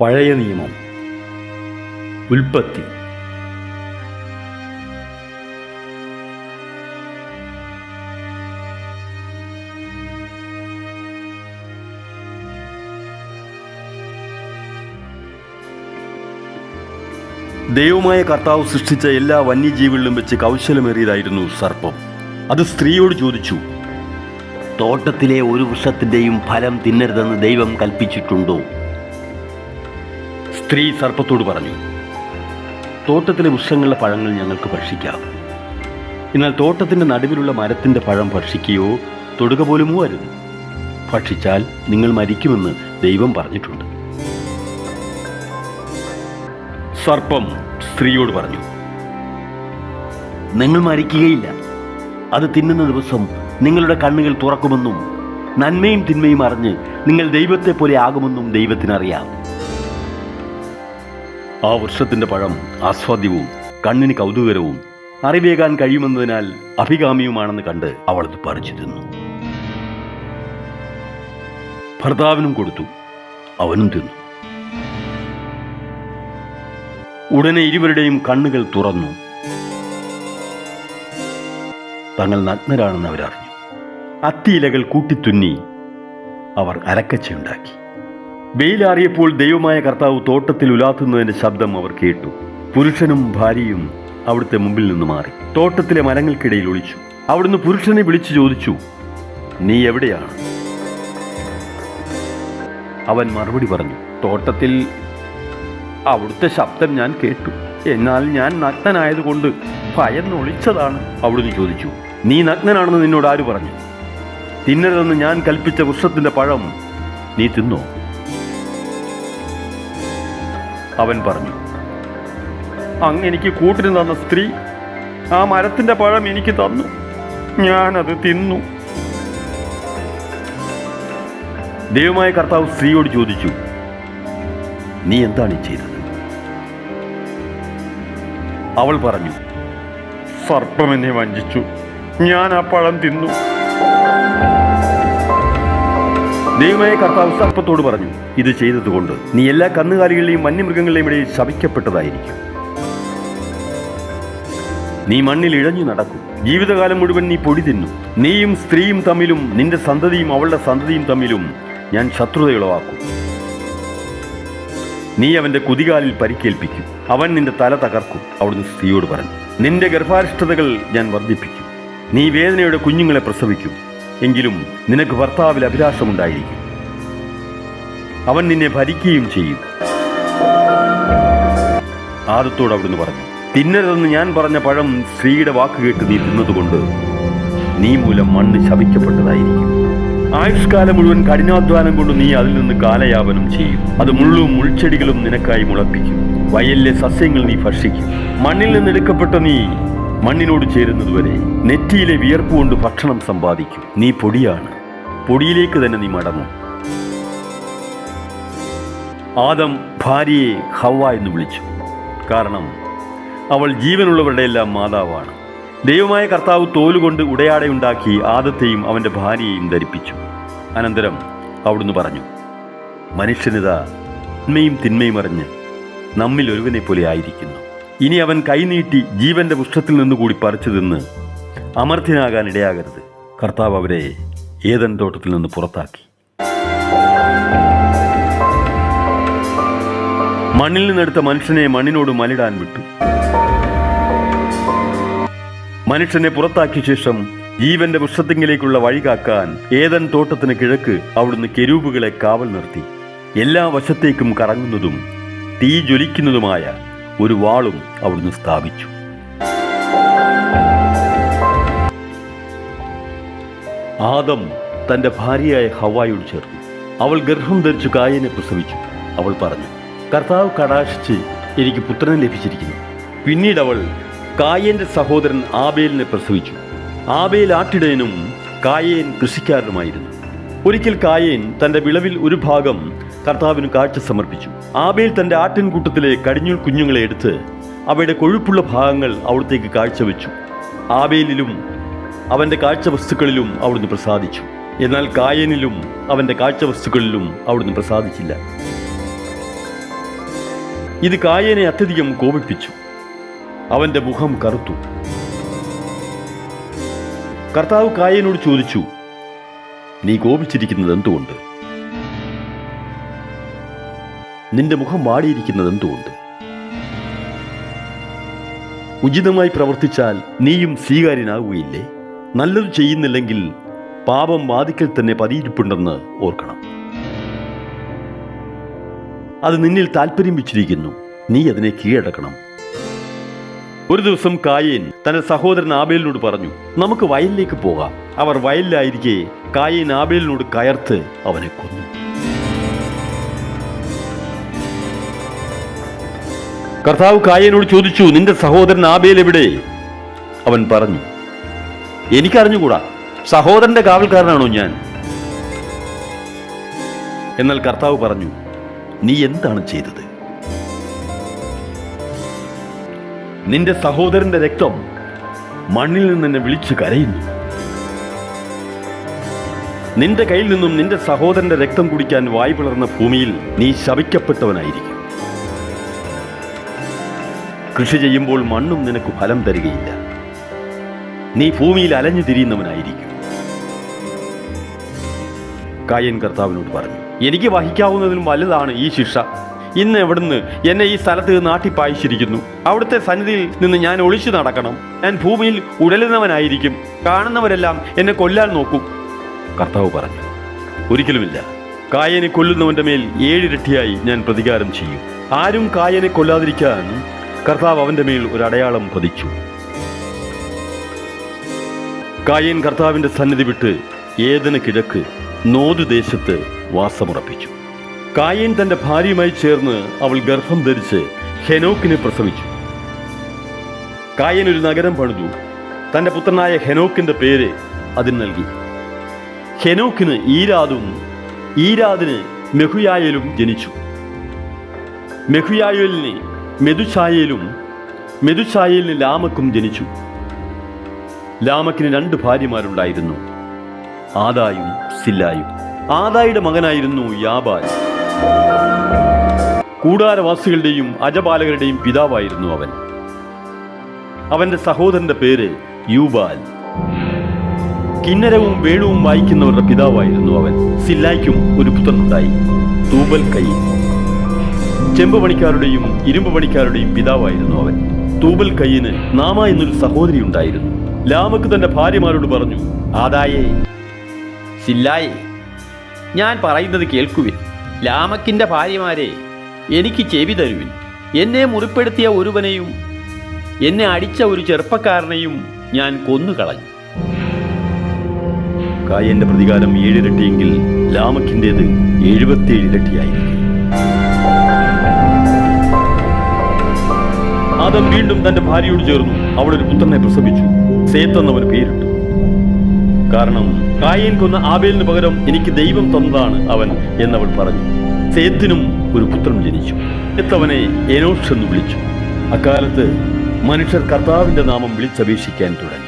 പഴയ നിയമം. ഉൽപ്പത്തി. ദൈവമായ കർത്താവ് സൃഷ്ടിച്ച എല്ലാ വന്യജീവികളിലും വെച്ച് കൗശലമേറിയതായിരുന്നു സർപ്പം. അത് സ്ത്രീയോട് ചോദിച്ചു തോട്ടത്തിലെ ഒരു വൃക്ഷത്തിന്റെയും ഫലം തിന്നരുതെന്ന് ദൈവം കൽപ്പിച്ചിട്ടുണ്ടോ? സ്ത്രീ സർപ്പത്തോട് പറഞ്ഞു തോട്ടത്തിലെ വൃക്ഷങ്ങളുടെ പഴങ്ങൾ ഞങ്ങൾക്ക് ഭക്ഷിക്കാം. എന്നാൽ തോട്ടത്തിന്റെ നടുവിലുള്ള മരത്തിന്റെ പഴം ഭക്ഷിക്കുകയോ തൊടുക പോലുമോ അരുത് ഭക്ഷിച്ചാൽ നിങ്ങൾ മരിക്കുമെന്ന് ദൈവം പറഞ്ഞിട്ടുണ്ട്. സർപ്പം സ്ത്രീയോട് പറഞ്ഞു നിങ്ങൾ മരിക്കുകയില്ല. അത് തിന്നുന്ന ദിവസം നിങ്ങളുടെ കണ്ണുകൾ തുറക്കുമെന്നും നന്മയും തിന്മയും അറിഞ്ഞ് നിങ്ങൾ ദൈവത്തെ പോലെ ആകുമെന്നും ദൈവത്തിനറിയാം. ആ വൃക്ഷത്തിന്റെ പഴം ആസ്വാദ്യവും കണ്ണിന് കൗതുകരവും അറിവേകാൻ കഴിയുമെന്നതിനാൽ അഭികാമിയുമാണെന്ന് കണ്ട് അവൾ അത് പറിച്ചു തിന്നു ഭർത്താവിനും കൊടുത്തു അവനും തിന്നു. ഉടനെ ഇരുവരുടെയും കണ്ണുകൾ തുറന്നു. തങ്ങൾ നഗ്നരാണെന്ന് അവരറിഞ്ഞു. അത്തിയിലകൾ കൂട്ടിത്തുന്നി അവർ അരക്കച്ചയുണ്ടാക്കി. വെയിലാറിയപ്പോൾ ദൈവമായ കർത്താവ് തോട്ടത്തിൽ ഉലാത്തുന്നതിന്റെ ശബ്ദം അവർ കേട്ടു. പുരുഷനും ഭാര്യയും അവിടുത്തെ മുമ്പിൽ നിന്ന് മാറി. തോട്ടത്തിലെ മരങ്ങൾക്കിടയിൽ ഒളിച്ചു. അവിടുന്ന് പുരുഷനെ വിളിച്ചു ചോദിച്ചു നീ എവിടെയാണ്? അവൻ മറുപടി പറഞ്ഞു തോട്ടത്തിൽ അവിടുത്തെ ശബ്ദം ഞാൻ കേട്ടു. എന്നാൽ ഞാൻ നഗ്നനായതുകൊണ്ട് ഭയന്നൊളിച്ചതാണ്. അവിടുന്ന് ചോദിച്ചു നീ നഗ്നനാണെന്ന് നിന്നോട് ആര് പറഞ്ഞു? തിന്നരുതെന്ന് ഞാൻ കൽപ്പിച്ച വൃക്ഷത്തിന്റെ പഴം നീ തിന്നോ? അവൻ പറഞ്ഞു അങ്ങ് എനിക്ക് കൂട്ടിന് തന്ന സ്ത്രീ ആ മരത്തിന്റെ പഴം എനിക്ക് തന്നു. ഞാനത് തിന്നു. ദൈവമായ കർത്താവ് സ്ത്രീയോട് ചോദിച്ചു നീ എന്താണ് ഈ ചെയ്തത്? അവൾ പറഞ്ഞു സർപ്പം എന്നെ വഞ്ചിച്ചു. ഞാൻ ആ പഴം തിന്നു. ദൈവമായ കർത്താവ് സർപ്പത്തോട് പറഞ്ഞു ഇത് ചെയ്തതുകൊണ്ട് നീ എല്ലാ കന്നുകാലികളുടെയും വന്യമൃഗങ്ങളുടെയും ഇടയിൽ ശപിക്കപ്പെട്ടതായിരിക്കും. നീ മണ്ണിൽ ഇഴഞ്ഞു നടക്കും. ജീവിതകാലം മുഴുവൻ നീ പൊടി തിന്നു. നീയും സ്ത്രീയും തമ്മിലും നിന്റെ സന്തതിയും അവളുടെ സന്തതിയും തമ്മിലും ഞാൻ ശത്രുതയുളവാക്കും. നീ അവന്റെ കുതികാലിൽ പരിക്കേൽപ്പിക്കും. അവൻ നിന്റെ തല തകർക്കും. അവിടുന്ന് സ്ത്രീയോട് പറഞ്ഞു നിന്റെ ഗർഭാരിഷ്ടതകൾ ഞാൻ വർദ്ധിപ്പിക്കും. നീ വേദനയുടെ കുഞ്ഞുങ്ങളെ പ്രസവിക്കും. എങ്കിലും നിനക്ക് ഭർത്താവിൽ അഭിലാഷമുണ്ടായിരിക്കും. അവൻ നിന്നെ ഭരിക്കുകയും ചെയ്യും. ആദത്തോട് അവിടുന്ന് പറഞ്ഞു തിന്നരുതെന്ന് ഞാൻ പറഞ്ഞ പഴം സ്ത്രീയുടെ വാക്ക് കേട്ട് നീ തിന്നതുകൊണ്ട് നീ മൂലം മണ്ണ് ശപിക്കപ്പെട്ടതായിരിക്കും. ആയുഷ്കാലം മുഴുവൻ കഠിനാധ്വാനം കൊണ്ട് നീ അതിൽ നിന്ന് കാലയാപനം ചെയ്യും. അത് മുള്ളും മുൾച്ചെടികളും നിനക്കായി മുളപ്പിക്കും. വയലിലെ സസ്യങ്ങൾ നീ ഭക്ഷിക്കും. മണ്ണിൽ നിന്ന് എടുക്കപ്പെട്ട നീ മണ്ണിനോട് ചേരുന്നതുവരെ നെറ്റിയിലെ വിയർപ്പ് കൊണ്ട് ഭക്ഷണം സമ്പാദിക്കും. നീ പൊടിയാണ്. പൊടിയിലേക്ക് തന്നെ നീ മടങ്ങും. ആദം ഭാര്യയെ ഹവ എന്ന് വിളിച്ചു. കാരണം അവൾ ജീവനുള്ളവരുടെ എല്ലാം മാതാവാണ്. ദൈവമായ കർത്താവ് തോലുകൊണ്ട് ഉടയാടയുണ്ടാക്കി ആദത്തെയും അവന്റെ ഭാര്യയെയും ധരിപ്പിച്ചു. അനന്തരം അവിടുന്ന് പറഞ്ഞു മനുഷ്യനിത നന്മയും തിന്മയും അറിഞ്ഞ് നമ്മിൽ ഒരുവനെ പോലെ ആയിരിക്കുന്നു. ഇനി അവൻ കൈനീട്ടി ജീവന്റെ പുഷ്ടത്തിൽ നിന്നുകൂടി പറിച്ചു തിന്ന് അമർത്യനാകാൻ ഇടയാകരുത്. കർത്താവ് അവരെ ഏതൻ തോട്ടത്തിൽ നിന്ന് പുറത്താക്കി. മണ്ണിൽ നിന്നെടുത്ത മനുഷ്യനെ മണ്ണിനോട് മലിടാൻ വിട്ടു. മനുഷ്യനെ പുറത്താക്കിയ ശേഷം ജീവന്റെ വൃക്ഷത്തിങ്കിലേക്കുള്ള വഴി കാക്കാൻ ഏതൻ തോട്ടത്തിന് കിഴക്ക് അവിടുന്ന് കെരൂപുകളെ കാവൽ നിർത്തി. എല്ലാ വശത്തേക്കും കറങ്ങുന്നതും തീ ജ്വലിക്കുന്നതുമായ ഒരു വാളും അവിടുന്ന് സ്ഥാപിച്ചു. ആദം തന്റെ ഭാര്യയായ ഹവായോട് ചേർന്നു അവൾ ഗർഭം ധരിച്ചു കായനെ പ്രസവിച്ചു. അവൾ പറഞ്ഞു കർത്താവ് കടാശിച്ച് എനിക്ക് പുത്രനെ ലഭിച്ചിരിക്കുന്നു. പിന്നീട് അവൾ കായന്റെ സഹോദരൻ ആബേലിനെ പ്രസവിച്ചു. ആബേൽ ആട്ടിടയനും കായേൻ കൃഷിക്കാരനുമായിരുന്നു. ഒരിക്കൽ കായേൻ തന്റെ വിളവിൽ ഒരു ഭാഗം കർത്താവിന് കാഴ്ച സമർപ്പിച്ചു. ആബേൽ തന്റെ ആട്ടിൻകൂട്ടത്തിലെ കടിഞ്ഞുൾ കുഞ്ഞുങ്ങളെ എടുത്ത് അവയുടെ കൊഴുപ്പുള്ള ഭാഗങ്ങൾ അവിടത്തേക്ക് കാഴ്ചവെച്ചു. ആബേലിലും അവന്റെ കാഴ്ച വസ്തുക്കളിലും അവിടുന്ന് പ്രസാദിച്ചു. എന്നാൽ കായനിലും അവന്റെ കാഴ്ച വസ്തുക്കളിലും അവിടുന്ന് പ്രസാദിച്ചില്ല. ഇത് കായനെ അത്യധികം കോപിപ്പിച്ചു. അവന്റെ മുഖം കറുത്തു. കർത്താവ് കായനോട് ചോദിച്ചു നീ കോപിച്ചിരിക്കുന്നത് എന്തുകൊണ്ട്? നിന്റെ മുഖം വാടിയിരിക്കുന്നത് എന്തുകൊണ്ട്? ഉചിതമായി പ്രവർത്തിച്ചാൽ നീയും സ്വീകാര്യനാവുകയില്ലേ നല്ലത് ചെയ്യുന്നില്ലെങ്കിൽ പാപം വാതിക്കൽ തന്നെ പതിയിരിപ്പുണ്ടെന്ന് ഓർക്കണം. അത് നിന്നിൽ താല്പര്യം വെച്ചിരിക്കുന്നു. നീ അതിനെ കീഴടക്കണം. ഒരു ദിവസം കായേൻ തന്റെ സഹോദരൻ ആബേലിനോട് പറഞ്ഞു നമുക്ക് വയലിലേക്ക് പോകാം. അവർ വയലിലായിരിക്കെ കായേൻ ആബേലിനോട് കയർത്ത് അവനെ കൊന്നു. കർത്താവ് കായേനോട് ചോദിച്ചു നിന്റെ സഹോദരൻ ആബേൽ എവിടെ? അവൻ പറഞ്ഞു എനിക്കറിഞ്ഞുകൂടാ. സഹോദരന്റെ കാവൽക്കാരനാണോ ഞാൻ? എന്നാൽ കർത്താവ് പറഞ്ഞു നീ എന്താണ് ചെയ്തത്? നിന്റെ സഹോദരന്റെ രക്തം മണ്ണിൽ നിന്ന് എന്നെ വിളിച്ചു കരയുന്നു. നിന്റെ കയ്യിൽ നിന്നും നിന്റെ സഹോദരന്റെ രക്തം കുടിക്കാൻ വായ് പിളർന്ന ഭൂമിയിൽ നീ ശവിക്കപ്പെട്ടവനായിരിക്കും കൃഷി ചെയ്യുമ്പോൾ മണ്ണും നിനക്ക് ഫലം തരികയില്ല. നീ ഭൂമിയിൽ അലഞ്ഞു തിരിയുന്നവനായിരിക്കും. കായൻ കർത്താവിനോട് പറഞ്ഞു എനിക്ക് വഹിക്കാവുന്നതിലും വലുതാണ് ഈ ശിക്ഷ. ഇന്ന് എവിടുന്ന് എന്നെ ഈ സ്ഥലത്ത് നാട്ടിപ്പായിച്ചിരിക്കുന്നു അവിടുത്തെ സന്നിധിയിൽ നിന്ന് ഞാൻ ഒളിച്ചു നടക്കണം. ഞാൻ ഭൂമിയിൽ ഉടലുന്നവനായിരിക്കും. കാണുന്നവരെല്ലാം എന്നെ കൊല്ലാൻ നോക്കും. കർത്താവ് പറഞ്ഞു ഒരിക്കലുമില്ല. കായനെ കൊല്ലുന്നവന്റെ മേൽ ഏഴിരട്ടിയായി ഞാൻ പ്രതികാരം ചെയ്യും. ആരും കായനെ കൊല്ലാതിരിക്കാൻ കർത്താവ് അവന്റെ മേൽ ഒരു അടയാളം പതിച്ചു. കായൻ കർത്താവിന്റെ സന്നിധി വിട്ട് ഏതിന് കിഴക്ക് നോതു ദേശത്ത് വാസമുറപ്പിച്ചു. കായൻ തന്റെ ഭാര്യയുമായി ചേർന്ന് അവൾ ഗർഭം ധരിച്ച് ഹെനോക്കിനെ പ്രസവിച്ചു. കായൻ ഒരു നഗരം പണിതു. തന്റെ പുത്രനായ ഹെനോക്കിന്റെ പേര് അതിന് നൽകി. ഹെനോക്കിന് ഈരാദും ഈരാദിന് മെഹുയായലും ജനിച്ചു. മെഹുയായലിന് മെതുശായേലും മെതുഛായലിന് ലാമക്കും ജനിച്ചു. ലാമക്കിന് രണ്ട് ഭാര്യമാരുണ്ടായിരുന്നു. ആദായും സില്ലായും. ആദായുടെ മകനായിരുന്നു യാബാൽ. കൂടാരവാസികളുടെയും അജപാലകരുടെയും പിതാവായിരുന്നു അവൻ. അവന്റെ സഹോദരന്റെ പേര് യൂബാൽ. കിന്നരവും വേണുവും വായിക്കുന്നവരുടെ പിതാവായിരുന്നു അവൻ. സില്ലായ്ക്കും ഒരു പുത്രനുണ്ടായി തൂബൽ കൈ ചെമ്പ് പണിക്കാരുടെയും ഇരുമ്പ് പണിക്കാരുടെയും പിതാവായിരുന്നു അവൻ. തൂബൽ കയ്യിന് നാമ എന്നൊരു സഹോദരി ഉണ്ടായിരുന്നു ലാമക്ക് തന്റെ ഭാര്യമാരോട് പറഞ്ഞു ആദായേ സില്ലായി ഞാൻ പറയുന്നത് കേൾക്കുവിൻ. ലാമക്കിന്റെ ഭാര്യമാരെ എനിക്ക് ചെവി തരുവിൻ. എന്നെ മുറിപ്പെടുത്തിയ ഒരുവനെയും എന്നെ അടിച്ച ഒരു ചെറുപ്പക്കാരനെയും ഞാൻ കൊന്നുകളഞ്ഞു. കായന്റെ പ്രതികാരം ഏഴിരട്ടിയെങ്കിൽ ലാമക്കിന്റെത് എഴുപത്തിയേഴ് ഇരട്ടിയായിരിക്കും. ആദം വീണ്ടും തന്റെ ഭാര്യയോട് ചേർന്നു. അവളൊരു പുത്രനെ പ്രസവിച്ചു. സേത്ത് ഒരു പേരിട്ടു. കാരണം കായേൻ കൊന്ന ആബേലിന് പകരം എനിക്ക് ദൈവം തന്നതാണ് അവൻ എന്നവൾ പറഞ്ഞു. സേത്തിനും ഒരു പുത്രൻ ജനിച്ചു. എത്തവനെ എനോഷ് എന്ന് വിളിച്ചു. അക്കാലത്ത് മനുഷ്യർ കർത്താവിന്റെ നാമം വിളിച്ചപേക്ഷിക്കാൻ തുടങ്ങി.